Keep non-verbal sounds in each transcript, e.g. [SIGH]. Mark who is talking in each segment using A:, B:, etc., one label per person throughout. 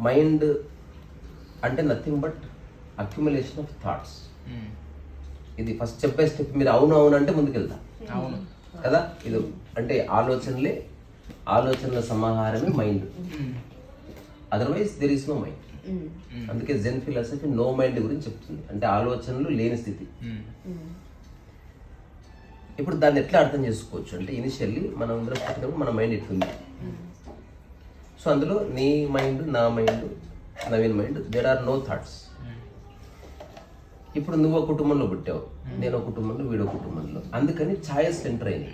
A: Mind అంటే nothing but accumulation of thoughts.
B: Um.
A: ఇది first చెప్పే స్టెప్ మీరు అవును అవును అంటే ముందుకెళ్తా.
B: అవును.
A: కదా? ఇది అంటే ఆలోచనలే ఆలోచనల సమాహారమే mind. Otherwise there is no mind అందుకే జెన్ ఫిలాసఫీ నో మైండ్ గురించి చెప్తుంది. అంటే ఆలోచనలు లేని స్థితి.
B: ఉమ్,
A: ఇప్పుడు దాన్ని ఎట్లా అర్థం చేసుకోవచ్చు? అంటే ఇనిషియల్లీ మనం అందరం పుట్టినప్పుడు మన మైండ్ ఎట్లుంది? సో అందులో నీ మైండ్ నా mind Naveen mind there are no thoughts ఇప్పుడు నువ్వు ఒక కుటుంబంలో పుట్టావు నేను ఒక కుటుంబంలో వీడో కుటుంబంలో. అందుకని ఛాయస్ ఎంటర్ అయింది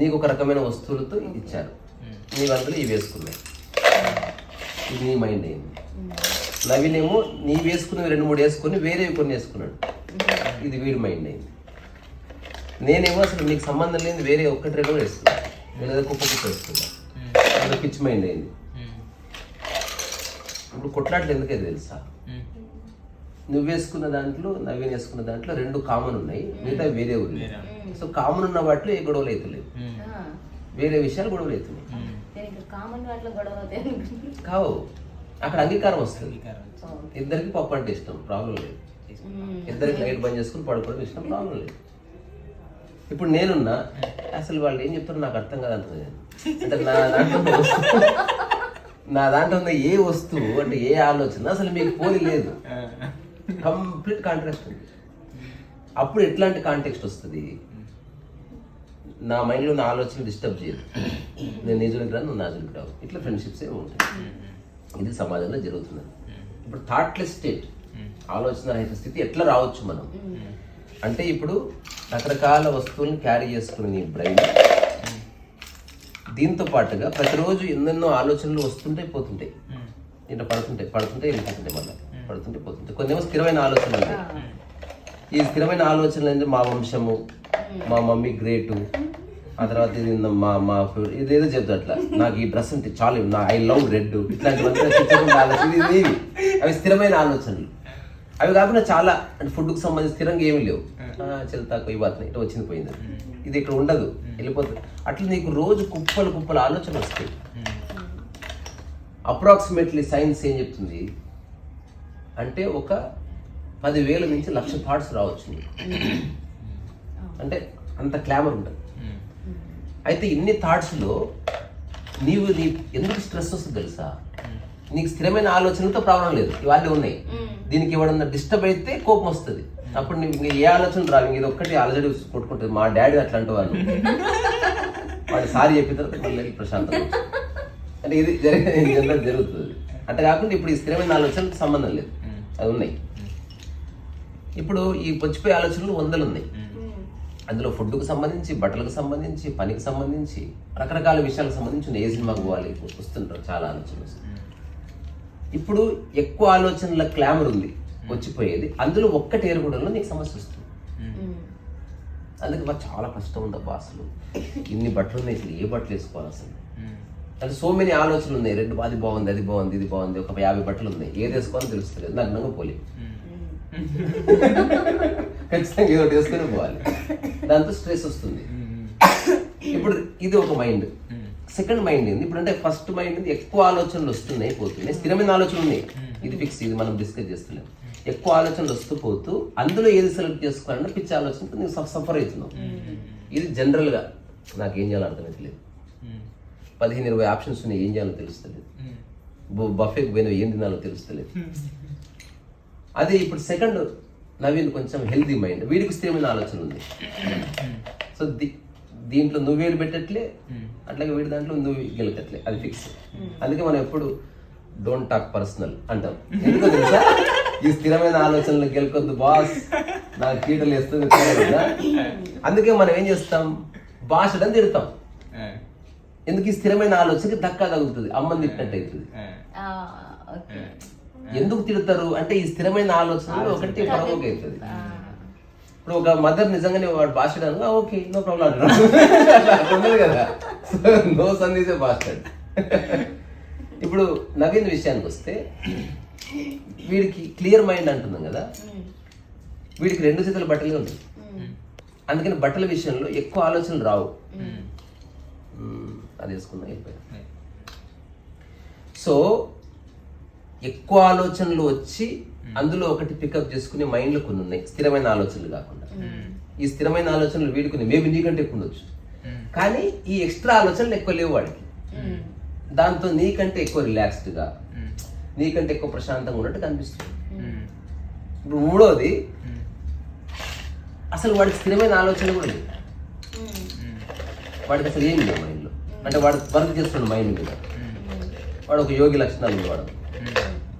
A: నీకు ఒక రకమైన వస్తువులతో ఇచ్చారు. నీ అందులో ఇవి వేసుకున్నాయి. ఇది నీ మైండ్ అయింది. నవీన్ ఏమో నీ వేసుకున్నవి రెండు మూడు వేసుకొని వేరేవి కొన్ని వేసుకున్నాడు. ఇది వీడి మైండ్ అయింది. నేనేమో అసలు నీకు సంబంధం లేని వేరే ఒక్కటి రెండు వేసుకున్నాను. వేసుకున్నా అది పిచ్చి మైండ్ అయింది. ఇప్పుడు కొట్లాట్లు ఎందుకైతే తెలుసా. నువ్వు వేసుకున్న దాంట్లో నవీన్ వేసుకున్న దాంట్లో రెండు కామన్ ఉన్నాయి. మిగతా వేరే ఉన్నాయి
B: వేరే.
A: సో కామన్ ఉన్న వాటిలో ఏ గొడవలు అవుతలేవు వేరే విషయాలు గొడవలు అవుతున్నాయి. కావు. అక్కడ అంగీకారం వస్తుంది. ఇద్దరికి పప్పు అంటే ఇష్టం ప్రాబ్లం లేదు. ఇద్దరికి లైట్ బంద్ చేసుకుని పడుకోవడం ఇష్టం ప్రాబ్లం లేదు. ఇప్పుడు నేనున్నా అసలు వాళ్ళు ఏం చెప్తారో నాకు అర్థం కాదంటుంది అంటే నా దాంట్లో ఉన్న [LAUGHS] నా దాంట్లో ఉన్న ఏ వస్తువు అంటే ఏ ఆలోచన అసలు మీకు పోలి లేదు. కంప్లీట్ కాంట్రాక్ట్ ఉంది. అప్పుడు ఎట్లాంటి కాంటెక్స్ట్ వస్తుంది? నా మైండ్లో నా ఆలోచన డిస్టర్బ్ చేయదు. నేను నిజులకు రాను నువ్వు నాజులకు రావు. ఇట్లా ఫ్రెండ్షిప్స్ ఏమి ఉంటాయి ఇది సమాజంలో జరుగుతున్నది. ఇప్పుడు థాట్లెస్ స్టేట్ ఆలోచన రహిత స్థితి ఎట్లా రావచ్చు మనం? అంటే ఇప్పుడు రకరకాల వస్తువులను క్యారీ చేసుకునే నీ బ్రెయిన్ దీంతో పాటుగా ప్రతిరోజు ఎన్నెన్నో ఆలోచనలు వస్తుంటాయి పోతుంటాయి. ఇట్లా పడుతుంటాయి పడుతుంటే వెళ్ళిపోతుంటాయి మళ్ళీ. పడుతుంటే పోతుంటాయి. కొన్ని స్థిరమైన ఆలోచనలు ఉంటాయి. ఈ స్థిరమైన ఆలోచనలు అంటే మా వంశము మా మమ్మీ గ్రేటు ఆ తర్వాత ఇది మా మా ఇదేదో చెప్తా అట్లా. నాకు ఈ డ్రెస్ అంటే చాలు నా ఐ లవ్ రెడ్. ఇట్లాంటివన్నీ ఆలోచన ఇది. అవి స్థిరమైన ఆలోచనలు. అవి కాకుండా చాలా అంటే ఫుడ్కి సంబంధించి స్థిరంగా ఏమీ లేవు. చెల్తా కొయ్యి బాత్న ఇట్లా వచ్చింది పోయింది ఇది ఇక్కడ ఉండదు వెళ్ళిపోతుంది. అట్లా నీకు రోజు కుప్పలు కుప్పలు ఆలోచనలు వస్తాయి. అప్రాక్సిమేట్లీ సైన్స్ ఏం చెప్తుంది? అంటే ఒక పదివేల నుంచి లక్ష థాట్స్ రావచ్చు. అంటే అంత క్లామర్ ఉంటుంది. అయితే ఇన్ని థాట్స్లో నీవు నీ ఎందుకు స్ట్రెస్ వస్తుంది తెలుసా? నీకు స్థిరమైన ఆలోచనలతో ప్రాబ్లం లేదు. ఇవన్నీ ఉన్నాయి. దీనికి ఎవడన్నా డిస్టర్బ్ అయితే కోపం వస్తుంది. అప్పుడు నీకు ఏ ఆలోచన రావు ఇంక ఇది ఒక్కటి అలజడి కొట్టుకుంటుంది. మా డాడీ అట్లాంటి వాళ్ళు. వాడు సారీ చెప్పిన తర్వాత మళ్ళీ అంటే ఇది జరిగే జనరల్ జరుగుతుంది. అట్లా కాకుండా ఇప్పుడు ఈ స్థిరమైన ఆలోచనలకు సంబంధం లేదు. అది ఉన్నాయి. ఇప్పుడు ఈ పొచ్చిపోయే ఆలోచనలు వందలు ఉన్నాయి. అందులో ఫుడ్కు సంబంధించి బట్టలకు సంబంధించి పనికి సంబంధించి రకరకాల విషయాలకు సంబంధించి ఏ సినిమాకు పోవాలి? వస్తుంటారు. చాలా ఆలోచనలు ఇప్పుడు ఎక్కువ ఆలోచనల క్లామర్ ఉంది. వచ్చిపోయేది. అందులో ఒక్కటి ఏరుకోవడంలో నీకు సమస్య వస్తుంది. అందుకే బా చాలా కష్టం ఉంది అబ్బా అసలు. ఇన్ని బట్టలు ఉన్నాయి అసలు ఏ బట్టలు వేసుకోవాలి అసలు. అంటే సో మెనీ ఆలోచనలు ఉన్నాయి. రెండు అది బాగుంది అది బాగుంది ఇది బాగుంది ఒక యాభై బట్టలు ఉన్నాయి. ఏది వేసుకోవాలో తెలుస్తుంది నాకు నంగ పోలే. ఖచ్చితంగా ఏదో వేసుకొని పోవాలి. దాంతో స్ట్రెస్ వస్తుంది. ఇప్పుడు ఇది ఒక మైండ్. సెకండ్ మైండ్ ఏంది? ఇప్పుడు అంటే ఫస్ట్ మైండ్ ఎక్కువ ఆలోచనలు వస్తున్నాయి పోతున్నాయి స్థిరమైన ఆలోచనలు ఉన్నాయి. ఇది ఫిక్స్ ఇది మనం డిస్కస్ చేస్తున్నాం ఎక్కువ ఆలోచనలు వస్తూ పోతూ అందులో ఏది సెలెక్ట్ చేసుకోవాలంటే పిచ్చి ఆలోచనతో నేను సఫర్ అవుతున్నావు ఇది జనరల్గా నాకు ఏం చేయాలో అర్థమవుతలేదు
B: ఉమ్.
A: పదిహేను ఇరవై ఆప్షన్స్ ఉన్నాయి ఏం చేయాలో తెలుస్తలేదు. బఫేకి పోయిన ఏం తినాలో తెలుస్తలేదు. అదే ఇప్పుడు సెకండ్ నవీన్ కొంచెం హెల్దీ మైండ్ వీడికి స్థిరమైన ఆలోచన ఉంది. సో దీ- దీంట్లో నువ్వేలు పెట్టట్లే అట్లాగే వీడి దాంట్లో నువ్వు గెలకట్లే. అది ఫిక్స్ అందుకే మనం ఎప్పుడు డోంట్ టాక్ పర్సనల్ అంటాం. ఎందుకో తెలుసా? ఈ స్థిరమైన ఆలోచనలు గెలకొద్దు బాస్. నాకు కీటలు వేస్తుంది కదా అందుకే మనం ఏం చేస్తాం? భాషలను తిడతాం. ఎందుకు ఈ స్థిరమైన ఆలోచనకి దక్కా తగులుతుంది అమ్మని తిట్టినట్టు అవుతుంది.
B: ఆ.
C: ఆ, ఓకే.
A: ఎందుకు తిడతారు? అంటే ఈ స్థిరమైన ఆలోచనలు ఒకటి పొడవగా అవుతుంది. ఇప్పుడు ఒక మదర్ నిజంగానే వాడు భాషడాను ఓకే నో ప్రాబ్లం ఉండదు [LAUGHS] కదా. [LAUGHS] నో సందేశే భాష. ఇప్పుడు నవీన్ విషయానికి వస్తే వీడికి క్లియర్ మైండ్ అంటున్నాం కదా? వీడికి రెండు చేతుల బట్టలే ఉంటాయి. అందుకని బట్టల విషయంలో ఎక్కువ ఆలోచనలు రావు. అది వేసుకున్నా అయిపోయింది సో ఎక్కువ ఆలోచనలు వచ్చి అందులో ఒకటి పికప్ చేసుకునే మైండ్లో కొన్ని ఉన్నాయి. స్థిరమైన ఆలోచనలు కాకుండా. ఈ స్థిరమైన ఆలోచనలు వీడుకుని మేబీ నీకంటే ఎక్కువ ఉండొచ్చు. కానీ ఈ ఎక్స్ట్రా ఆలోచనలు ఎక్కువ లేవు వాడికి. దాంతో నీకంటే ఎక్కువ రిలాక్స్డ్గా నీకంటే ఎక్కువ ప్రశాంతంగా ఉన్నట్టు కనిపిస్తుంది. ఇప్పుడు మూడోది అసలు వాడికి స్థిరమైన ఆలోచన కూడా లేదు. వాడికి అసలు ఏమి లేవు మైండ్లో అంటే వాడు వర్క్ చేస్తున్నాడు మైండ్ మీద. వాడు ఒక యోగి లక్షణాలు ఉన్నవాడు.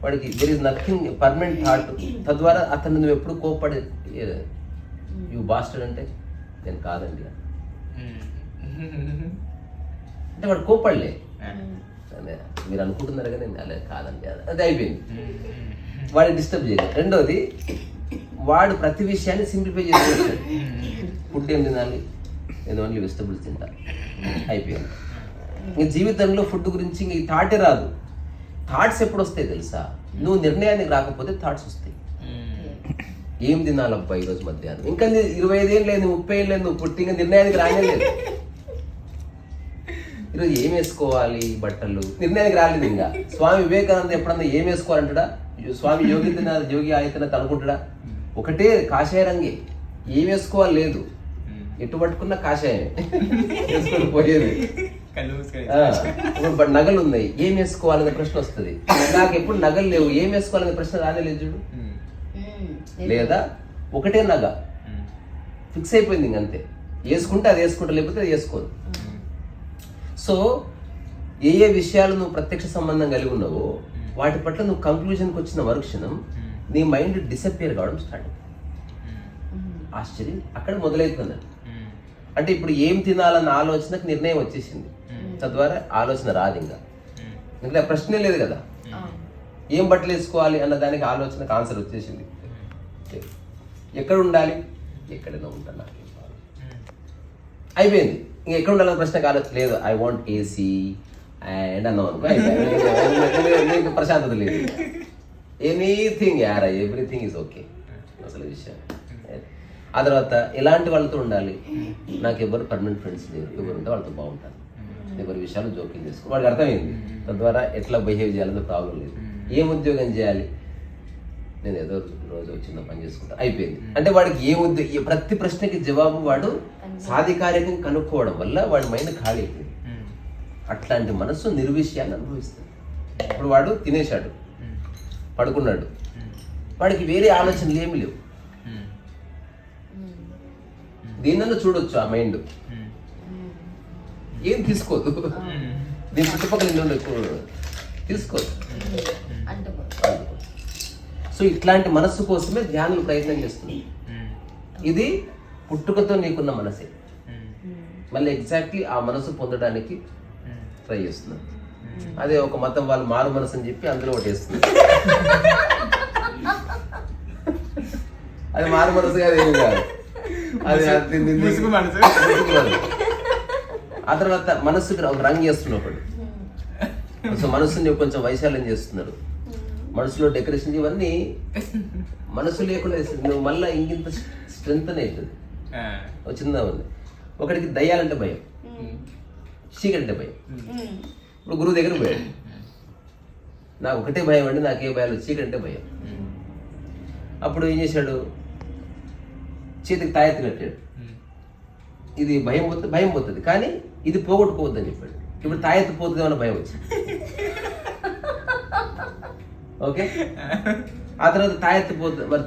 A: వాడికి there is nothing permanent thought తద్వారా అతను నువ్వు ఎప్పుడు కోపడే యూ బాస్టెడ్ అంటే నేను కాదండి. అంటే వాడు కోపడలే అదే మీరు అనుకుంటున్నారు కానీ నేను అలా కాదండి అది- అది అయిపోయింది. వాడిని డిస్టర్బ్ చేయాలి రెండోది వాడు ప్రతి విషయాన్ని సింప్లిఫై చేసుకుంటాడు ఫుడ్ ఏం తినాలి? నేను ఓన్లీ వెజిటబుల్స్ తింటాను అయిపోయింది. ఇంకా జీవితంలో ఫుడ్ గురించి ఇంక ఈ థాటే రాదు. థాట్స్ ఎప్పుడు వస్తాయి తెలుసా? నువ్వు నిర్ణయానికి రాకపోతే థాట్స్ వస్తాయి. ఏం తినాలబ్బా ఈరోజు మధ్యాహ్నం? ఇంకా ఇరవై ఐదేళ్ళు లేదు ముప్పై ఏళ్ళు లేదు నువ్వు పుట్టి ఇంకా నిర్ణయానికి రానే లేదు. ఈరోజు ఏం వేసుకోవాలి బట్టలు? నిర్ణయానికి రాలేదు ఇంకా. స్వామి వివేకానంద ఎప్పుడన్నా ఏం వేసుకోవాలంటాడా? స్వామి యోగితనాథ్ యోగి ఆదిత్యనాథ్ అనుకుంటాడా? ఒకటే కాషాయ రంగే. ఏం వేసుకోవాలి లేదు. ఎటు పట్టుకున్న కాషాయమే. వేసుకొని పోయేది. ఇప్పుడు నగలు ఉన్నాయి. ఏం వేసుకోవాలనే ప్రశ్న వస్తుంది. నాకు ఎప్పుడు నగలు లేవు. ఏం వేసుకోవాలనే ప్రశ్న రానే లేదు చూడు. లేదా? ఒకటే నగ. ఫిక్స్ అయిపోయింది ఇంక అంతే. వేసుకుంటే అది వేసుకుంటా లేకపోతే అది వేసుకోదు. సో ఏ ఏ విషయాలు నువ్వు ప్రత్యక్ష సంబంధం కలిగి ఉన్నావో వాటి పట్ల నువ్వు కంక్లూజన్కి వచ్చిన మరుక్షణం నీ మైండ్ డిసప్పియర్ కావడం స్టార్ట్ ఆశ్చర్యం. అక్కడ మొదలవుతుంది అంటే ఇప్పుడు ఏం తినాలన్న ఆలోచనకు నిర్ణయం వచ్చేసింది. తద్వారా ఆలోచన రాదు ఇంకా. ఇంకా ప్రశ్నే లేదు కదా. ఏం బట్టలు వేసుకోవాలి అన్న దానికి ఆలోచనకు ఆన్సర్ వచ్చేసింది. ఎక్కడ ఉండాలి? ఎక్కడైనా ఉంటాను. అయిపోయింది. ఇంకా ఎక్కడ ఉండాలని ప్రశ్న కాలేదు లేదు ఐ వాంట్ ఏసీ అండ్ అన్నాం అనుకో ప్రశాంతత లేదు. Anything Yaara everything is okay అసలు విషయం. ఆ తర్వాత ఎలాంటి వాళ్ళతో ఉండాలి. నాకు ఎవరు పర్మనెంట్ ఫ్రెండ్స్ లేరు. ఎవరు ఉంటే వాళ్ళతో బాగుంటాను. ఎవరి విషయాలు జోక్యం చేసుకో వాడికి అర్థమైంది. తద్వారా ఎట్లా బిహేవ్ చేయాలనే ప్రాబ్లం లేదు. ఏం ఉద్యోగం చేయాలి? నేను ఏదో రోజు వచ్చిందో పని చేసుకుంటా. అయిపోయింది. అంటే వాడికి ఏ ఉద్యోగం ప్రతి ప్రశ్నకి జవాబు వాడు సాధికారికం కనుక్కోవడం వల్ల వాడి మైండ్ ఖాళీ అయిపోయింది. అట్లాంటి మనస్సు నిర్విషయాన్ని అనుభవిస్తుంది ఇప్పుడు వాడు తినేశాడు. పడుకున్నాడు. వాడికి వేరే ఆలోచనలు ఏమి లేవు. దీన్నన్నా చూడొచ్చు ఆ మైండ్. ఏం తీసుకోదు. దీని చుట్టుపక్కల ఎక్కువ తీసుకోదు. సో ఇట్లాంటి మనస్సు కోసమే ధ్యానులు ప్రయత్నం చేస్తుంది ఇది పుట్టుకతో నీకున్న మనసే. మళ్ళీ ఎగ్జాక్ట్లీ ఆ మనసు పొందడానికి ట్రై చేస్తున్నారు అదే ఒక మతం వాళ్ళు మారు మనసు అని చెప్పి అందులో ఒకటి వేస్తున్నారు. అది మారు మనసు కాదు ఏమి కాదు. అది. ఆ తర్వాత మనస్సుకి ఒక రంగు చేస్తున్నప్పుడు సో మనసుని కొంచెం వైశాల్యం చేస్తున్నారు. మనసులో డెకరేషన్ ఇవన్నీ మనసు లేకుండా. నువ్వు మళ్ళీ ఇంకింత స్ట్రెంత్ అవుతుంది ఒక చిన్న ఉంది. ఒకడికి దయ్యాలంటే భయం. చీకటంటే భయం. ఇప్పుడు గురువు దగ్గర పోయాడు. నాకు ఒకటే భయం అండి నాకే భయాలు చీకటంటే భయం. అప్పుడు ఏం చేశాడు? చేతికి తాయెత్తి కట్టాడు. ఇది భయం పోతుంది భయం పోతుంది. కానీ ఇది పోగొట్టుకోవద్దని చెప్పాడు. ఇప్పుడు తాయెత్తు పోతుంది అన్న భయం వచ్చింది. [LAUGHS] ఓకే? ఆ తర్వాత తాయెత్తు పోతుంది మరి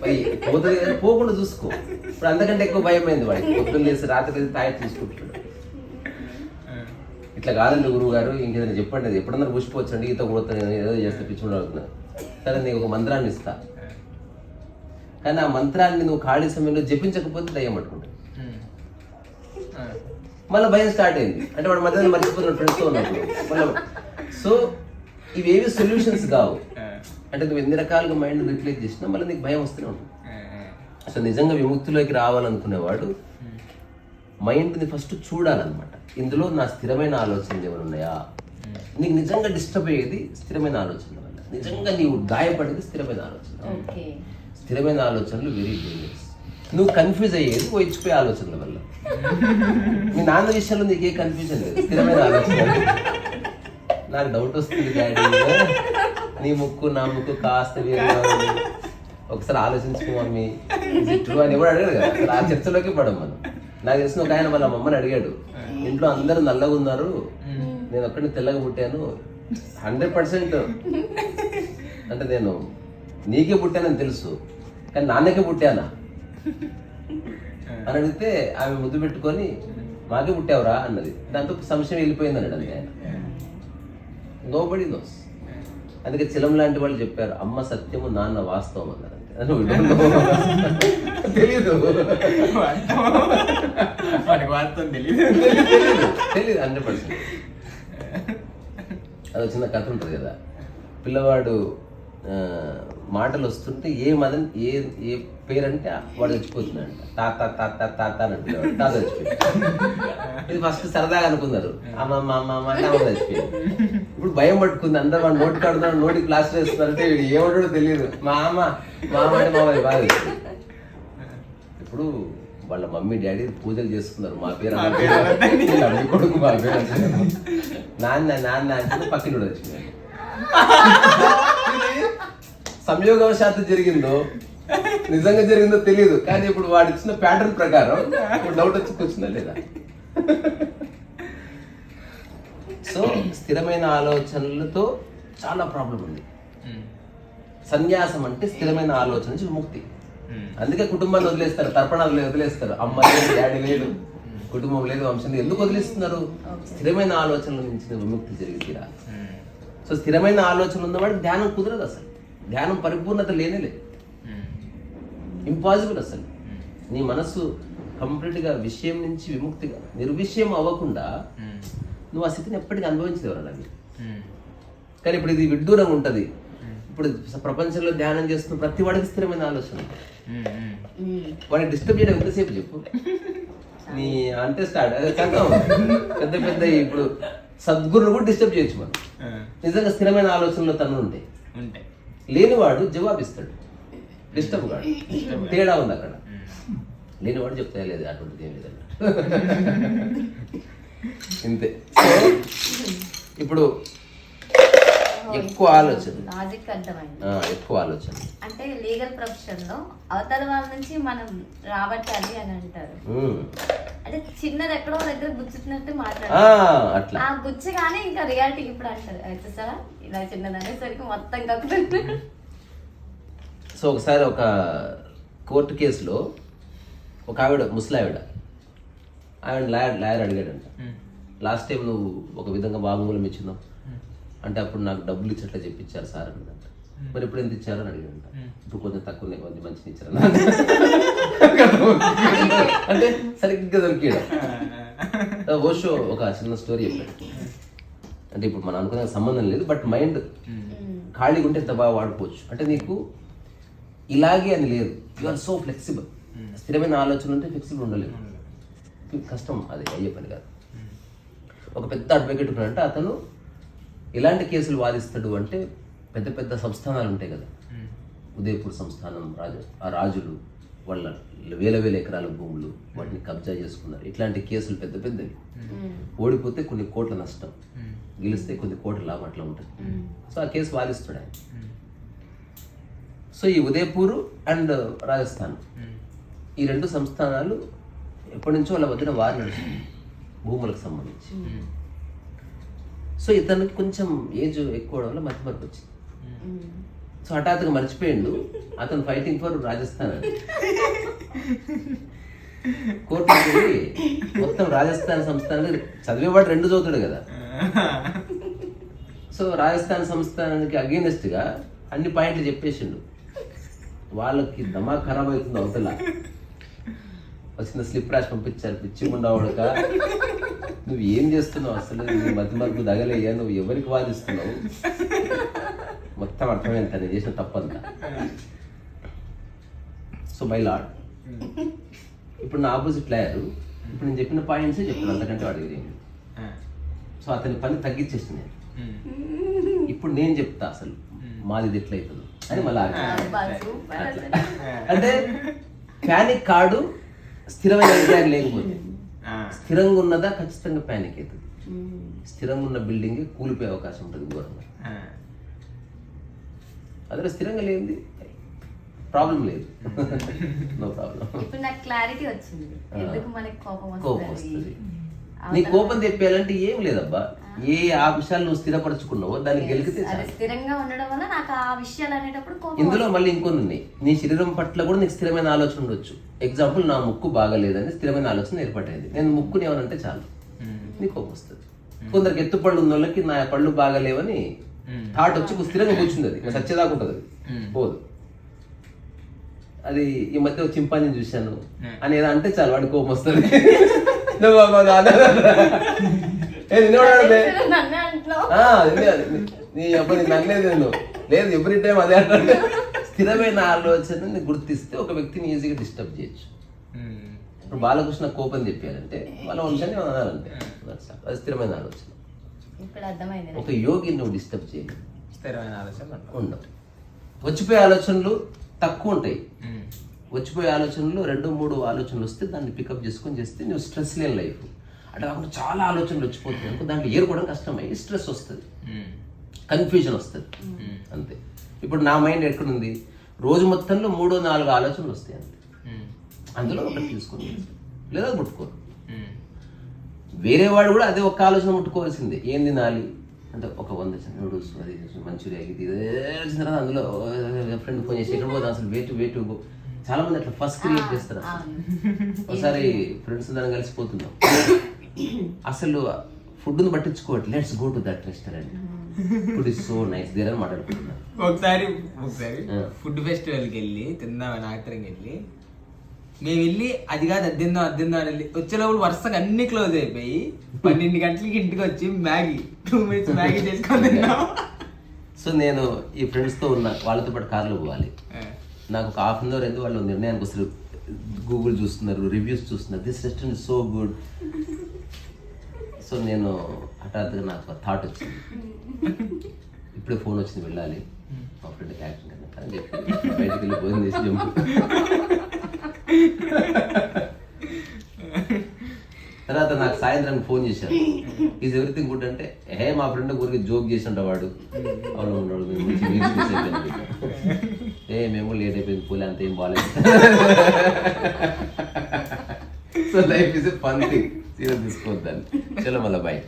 A: పోతుంది కానీ పోకుండా చూసుకో. ఇప్పుడు అంతకంటే ఎక్కువ భయం అయింది వాడికి. పొద్దున్న లేసి రాత్రి లేసి చూసుకుంటున్నాడు ఇట్లా కాదండి గురువు గారు ఇంకేదైనా చెప్పండి. అది ఎప్పుడన్నా పుష్పవచ్చండి ఈత కొడుతాను ఏదో చేస్తే పిచ్చుకుంటూ అవుతున్నా సరే నీకు ఒక మంత్రాన్ని ఇస్తా. కానీ ఆ మంత్రాన్ని నువ్వు ఖాళీ సమయంలో జపించకపోతే దయ్యం పట్టుకుంటుంది. మళ్ళీ భయం స్టార్ట్ అయింది. అంటే వాడు మధ్యలో మర్చిపోతున్న ఫ్రెండ్స్తో ఉన్నప్పుడు. మళ్ళీ సో ఇవేవి సొల్యూషన్స్ కావు. అంటే నువ్వు ఎన్ని రకాలుగా మైండ్ రిప్లేస్ చేసినా మళ్ళీ నీకు భయం వస్తూనే ఉంటుంది. అసలు నిజంగా విముక్తిలోకి రావాలనుకునేవాడు మైండ్ని ఫస్ట్ చూడాలన్నమాట. ఇందులో నా స్థిరమైన ఆలోచనలు ఏమైనా ఉన్నాయా? నీకు నిజంగా డిస్టర్బ్ అయ్యేది స్థిరమైన ఆలోచనల వల్ల. నిజంగా నీవు గాయపడేది స్థిరమైన ఆలోచన
C: ఓకే.
A: స్థిరమైన ఆలోచనలు వెరీ డేంజరస్ నువ్వు కన్ఫ్యూజ్ అయ్యేది ఓ ఇచ్చిపోయే ఆలోచనల వల్ల. మీ నాన్న విషయంలో నీకు ఏ కన్ఫ్యూజన్ లేదు. స్థిరమైన ఆలోచన నాకు డౌట్ వస్తుంది డాడీ. నీ ముక్కు నా ముక్కు కాస్త వేరుగా ఉంది ఒకసారి ఆలోచించుకో మమ్మీ. ట్రూ అని ఎవడు అడిగాడు కదా? అసలు ఆ చర్చలోకి పడం మనం. నాకు తెలిసిన ఒక ఆయన వాళ్ళ మమ్మని అడిగాడు. ఇంట్లో అందరూ నల్లగా ఉన్నారు. నేను ఒక్కడిని తెల్లగా పుట్టాను. హండ్రెడ్ పర్సెంట్ అంటే నేను నీకే పుట్టానని తెలుసు. కానీ నాన్నకే పుట్టానా? అని అడిగితే ఆమె ముద్దు పెట్టుకొని మాకే పుట్టావురా? అన్నది. దాంతో సంశయం వెళ్ళిపోయింది అన్నాడు అంతే ఆయన. నో బడీ నోస్ అందుకే చిలం లాంటి వాళ్ళు చెప్పారు అమ్మ సత్యము నాన్న వాస్తవం అన్నారు. [LAUGHS] తెలీదు.
B: వాడికి తెలియదు
A: హండ్రెడ్ పర్సెంట్. అది చిన్న కథ ఉంటుంది కదా. పిల్లవాడు మాటలు వస్తుంటే ఏ మదన్ ఏ ఏ పేరంటే వాడు చచ్చిపోతున్నాడంట. తాత తాత తాత అని అంటున్నాడు తాత చచ్చిపోయాడు. ఇది ఫస్ట్ సరదాగా అనుకున్నారు. అమ్మ మా అమ్మ అమ్మ అంటే అమ్మ చచ్చిపోయింది ఇప్పుడు భయం పట్టుకుంది. అందరు వాడు నోటి కాడుతున్నాడు నోటి క్లాస్ వేస్తున్నారంటే వీడు ఏమంటాడో తెలియదు మా అమ్మ మా అమ్మ అంటే మా అమ్మ బాగా. ఇప్పుడు వాళ్ళ మమ్మీ డాడీ పూజలు చేసుకున్నారు. మా పేరు కొడుకు మా పేరు. నాన్న నాన్న అంటే పక్కన వచ్చింది సంయోగవశాత్తు జరిగిందో నిజంగా జరిగిందో తెలియదు కానీ ఇప్పుడు వాడు ఇచ్చిన ప్యాటర్న్ ప్రకారం ఇప్పుడు డౌట్ వచ్చి కూర్చుందా లేదా? సో స్థిరమైన ఆలోచనలతో చాలా ప్రాబ్లం ఉంది. సన్యాసం అంటే స్థిరమైన ఆలోచన నుంచి విముక్తి. అందుకే కుటుంబాన్ని వదిలేస్తారు తర్పణాలు వదిలేస్తారు. అమ్మ లేదు డాడీ లేదు కుటుంబం లేదు వంశం లేదు ఎందుకు వదిలేస్తున్నారు? స్థిరమైన ఆలోచనల నుంచి విముక్తి జరిగి సో స్థిరమైన ఆలోచన ఉన్నవాడు ధ్యానం కుదరదు అసలు. ధ్యానం పరిపూర్ణత లేనే లేదు. ఇంపాసిబుల్ అసలు. నీ మనసు కంప్లీట్గా విషయం నుంచి విముక్తిగా నిర్విషయం అవ్వకుండా నువ్వు ఆ స్థితిని ఎప్పటికీ అనుభవించలేవు అలాగే కానీ ఇప్పుడు ఇది విడ్డూరంగా ఉంటుంది. ఇప్పుడు ప్రపంచంలో ధ్యానం చేస్తున్న ప్రతి వాడికి స్థిరమైన ఆలోచన. వాడిని డిస్టర్బ్ చేయడం ఎంతసేపు చెప్పు? నీ అంటే స్టార్ట్. పెద్ద పెద్ద ఇప్పుడు సద్గురుని కూడా డిస్టర్బ్ చేయొచ్చు మనం నిజంగా స్థిరమైన ఆలోచనలో తను ఉంటే.
B: ఉంటాయి
A: లేనివాడు జవాబిస్తాడు. డిస్టర్బ్ కాడు. తేడా ఉంది అక్కడ. లేనివాడు చెప్తా లేదు అటువంటిది ఏం లేదన్న. [LAUGHS] ఇంతే. [COUGHS] ఇప్పుడు ఎక్కువ ఆలోచన.
C: లాజిక్ అర్థమైంది
A: ఎక్కువ ఆలోచన.
C: అంటే లీగల్ ప్రొఫెషన్లో అవతల వాళ్ళ నుంచి మనం రాబట్టాలి అని అంటారు. అంటే చిన్నది ఎక్కడో దగ్గర గుచ్చుతున్నట్టు మాట్లాడారు
A: అట్లా.
C: ఆ గుచ్చగానే ఇంకా రియాలిటీకి ఇప్పుడు అంటారు. అయితే సార్ ఇలా చిన్నది అనేసరికి మొత్తం కక్కుతుంది.
A: సో ఒకసారి ఒక కోర్టు కేసులో ఒక ఆవిడ ముసలావిడ. ఆవిడ లాయర్ లాయర్ అడిగాడంట. లాస్ట్ టైం నువ్వు ఒక విధంగా వాంగ్మూలం ఇచ్చినావు. అంటే అప్పుడు నాకు డబ్బులు ఇచ్చట్లే చెప్పించారు సార్ అన్నదంట మరి ఇప్పుడు ఎంత ఇచ్చారు అని అడిగాడంట. ఇప్పుడు కొంచెం తక్కువనే కొంచెం మంచిగా ఇచ్చారు [LAUGHS] అంటే. సరిగ్గా దొరికాడు. [LAUGHS] ఓషో ఒక చిన్న స్టోరీ చెప్పాడు. అంటే ఇప్పుడు మనం అనుకునే సంబంధం లేదు బట్ మైండ్ ఖాళీగా ఉంటే ఎంత బాగా వాడుకోవచ్చు. అంటే నీకు ఇలాగే అని లేదు. యు ఆర్ సో ఫ్లెక్సిబుల్ స్థిరమైన ఆలోచన ఉంటే ఫ్లెక్సిబుల్ ఉండలేదు కష్టం అది అయ్యే పని కాదు. ఒక పెద్ద అడ్వకేట్ ఉన్నాడంటే అతను ఎలాంటి కేసులు వాదిస్తాడు అంటే పెద్ద పెద్ద సంస్థానాలు ఉంటాయి కదా. ఉదయపూర్ సంస్థానం రాజు ఆ రాజులు వాళ్ళ వేల వేల ఎకరాల భూములు వాటిని కబ్జా చేసుకున్నారు. ఇట్లాంటి కేసులు పెద్ద పెద్దవి. ఓడిపోతే కొన్ని కోట్ల నష్టం. గెలిస్తే కొన్ని కోట్ల లాభం అట్లా ఉంటుంది. సో ఆ కేసు వాదిస్తాడు ఆయన. సో ఈ ఉదయపూర్ అండ్ రాజస్థాన్ ఈ రెండు సంస్థానాలు ఎప్పటి నుంచో వాళ్ళ మధ్యన వారు నడుస్తుంది భూములకు సంబంధించి. సో ఇతనికి కొంచెం ఏజ్ ఎక్కువ వల్ల మధ్య మరపు వచ్చింది. సో హఠాత్తుగా మర్చిపోయిండు. అతను ఫైటింగ్ ఫర్ రాజస్థాన్ కోర్టుకి వెళ్ళి మొత్తం రాజస్థాన్ సంస్థానాన్ని చదివేవాడు రెండు చదువుతాడు కదా. సో రాజస్థాన్ సంస్థానానికి అగేనెస్ట్గా అన్ని పాయింట్లు చెప్పేసిండు. వాళ్ళకి దమా ఖరాబ్ అవుతుంది అవతల. వచ్చిన స్లిప్ రాసి పంపించారు పిచ్చి ఉండవడక నువ్వు ఏం చేస్తున్నావు అసలు? నీ మధ్య మధ్య తగలయ్యా నువ్వు ఎవరికి వాదిస్తున్నావు? మొత్తం అర్థమైంది తను చేసిన తప్పంతా. సో మై లాడ్ ఇప్పుడు నా ఆపోజిట్ లాయర్ ఇప్పుడు నేను చెప్పిన పాయింట్సే చెప్తాను అంతకంటే తెలియదు సో అతని పని తగ్గించేసింది నేను. ఇప్పుడు నేను చెప్తా అసలు మాది ఇది ఎట్లయితుందో. అని మళ్ళీ. అంటే ప్యానిక్ కాడు స్థిరమైన నిర్ణయం లేకపోతే. స్థిరంగా ఉన్నదా ఖచ్చితంగా ప్యానిక్ అవుతుంది. స్థిరంగా ఉన్న బిల్డింగ్ కూలిపోయే అవకాశం ఉంటుంది ఘోరంగా అదే స్థిరంగా లేనిది ప్రాబ్లం లేదు. నో ప్రాబ్లం
C: ఇప్పుడు నాకు క్లారిటీ వచ్చింది. ఎందుకు మనకి కోపం
A: కోపం
C: వస్తుంది?
A: వస్తుంది. నీ కోపం తెప్పేయాలంటే ఏం లేదబ్బా. ఏ ఆ విషయాలు నువ్వు స్థిరపరచుకున్నావో దాన్ని గెలికితే
C: స్థిరంగా ఉండడం వల్ల నాకు ఆ విషయాలు అనేటప్పుడు కోపం
A: ఇందులో మళ్ళీ ఇంకొన్ని ఉన్నాయి. నీ శరీరం పట్ల కూడా నీకు స్థిరమైన ఆలోచన ఉండొచ్చు. ఎగ్జాంపుల్ నా ముక్కు బాగలేదని స్థిరమైన ఆలోచన ఏర్పడేది. నేను ముక్కుని ఏమనంటే చాలు. నీ కోపం వస్తుంది. కొందరికి ఎత్తు పళ్ళు ఉన్న వాళ్ళకి నా పళ్ళు బాగలేవని థాట్ వచ్చి స్థిరంగా కూర్చుంది అది. సచ్చేదాకా ఉంటుంది అది. పోదు. అది ఈ మధ్య ఒక చింపాంజీని చూశాను. అని ఏదో అంటే చాలు వాడి కోపం వస్తుంది. [LAUGHS] ఏ, నిన్ను కూడా అడగలే.
C: నన్నే అంటున్నావు
A: ఆ, అదే అది. నీ అబ్బాయి నన్నేది నేను లేదు ఎవ్రీ టైం అదే అంటే స్థిరమైన ఆలోచనని గుర్తిస్తే ఒక వ్యక్తిని ఈజీగా డిస్టర్బ్ చేయొచ్చు ఇప్పుడు బాలకృష్ణ కోపం చెప్పారంటే వాళ్ళ వంశాన్ని మనం అనాలంటే all. అది స్థిరమైన ఆలోచన. ఒక యోగిని నువ్వు డిస్టర్బ్ చేయలేవు
B: స్థిరమైన ఆలోచన.
A: ఉండవు వచ్చిపోయే ఆలోచనలు తక్కువ ఉంటాయి. వచ్చిపోయే ఆలోచనలు రెండు మూడు ఆలోచనలు వస్తే దాన్ని పికప్ చేసుకొని చేస్తే నువ్వు స్ట్రెస్ లేని లైఫ్ అంటే కాకుండా చాలా ఆలోచనలు వచ్చిపోతాయి. అనుకో దాంట్లో ఏరుకోవడం కష్టమై. స్ట్రెస్ వస్తుంది. కన్ఫ్యూజన్ వస్తుంది. అంతే. ఇప్పుడు నా మైండ్ ఎక్కడుంది? రోజు మొత్తంలో మూడో నాలుగు ఆలోచనలు వస్తాయి అంతే. అందులో ఒకటి తీసుకొని లేదా ముట్టుకోరు. వేరే వాడు కూడా అదే ఒక్క ఆలోచన ముట్టుకోవాల్సిందే. ఏం తినాలి? అంటే ఒక వంద నూడిల్స్ అది మంచూరియా ఇది వచ్చిన తర్వాత అందులో ఫ్రెండ్ ఫోన్ చేసి ఎక్కడ పోతాం అసలు? వేటు వేటు చాలా మంది అట్లా ఫస్ట్ క్రియేట్ చేస్తారు. ఒకసారి [LAUGHS] ఫ్రెండ్స్ దాన్ని కలిసిపోతున్నాం [CLEARS THROAT] అసలు ఫుడ్ని పట్టించుకోవట్లేదు let's go to that restaurant food is so nice there అని మాట్లాడుకుంటున్నాం
B: ఒకసారి ఒకసారి. ఫుడ్ ఫెస్టివల్కి వెళ్ళి తిందామని ఆత్రం వెళ్ళి మేము వెళ్ళి అది కాదు అది తిందాం అది తిందాం అని వెళ్ళి వచ్చేలోపు వరుసగా అన్ని క్లోజ్ అయిపోయి పన్నెండు గంటలకి ఇంటికి వచ్చి మ్యాగీ టూ మినిట్స్ మ్యాగీ చేసుకొని తిన్నాం.
A: సో నేను ఈ ఫ్రెండ్స్తో ఉన్న వాళ్ళతో పాటు కార్లో పోవాలి. నాకు ఒక హాఫ్ అన్ అవర్ అయితే వాళ్ళు నిర్ణయానికి వస్తారు? గూగుల్ చూస్తున్నారు రివ్యూస్ చూస్తున్నారు. This restaurant so good so నేను హఠాత్తుగా నాకు థాట్ వచ్చింది. ఇప్పుడే ఫోన్ వచ్చింది వెళ్ళాలి. మా ఫ్రెండ్ యాక్షన్ కనుక అని చెప్పి బయటకు వెళ్ళి భోజనం చేసి జంపు. తర్వాత నాకు సాయంత్రం ఫోన్ చేశారు. ఈజ్ ఎవ్రీథింగ్ గుడ్ అంటే ఏ మా ఫ్రెండ్ ఊరికి జోక్ చేసి వాడు. అవును ఉన్నాడు ఏ మేము లేట్ అయిపోయింది పూలే అంత ఏం బాగాలేదు so life is a fun thing serious తీసుకోవద్దాన్ని చలో మళ్ళీ బాయ్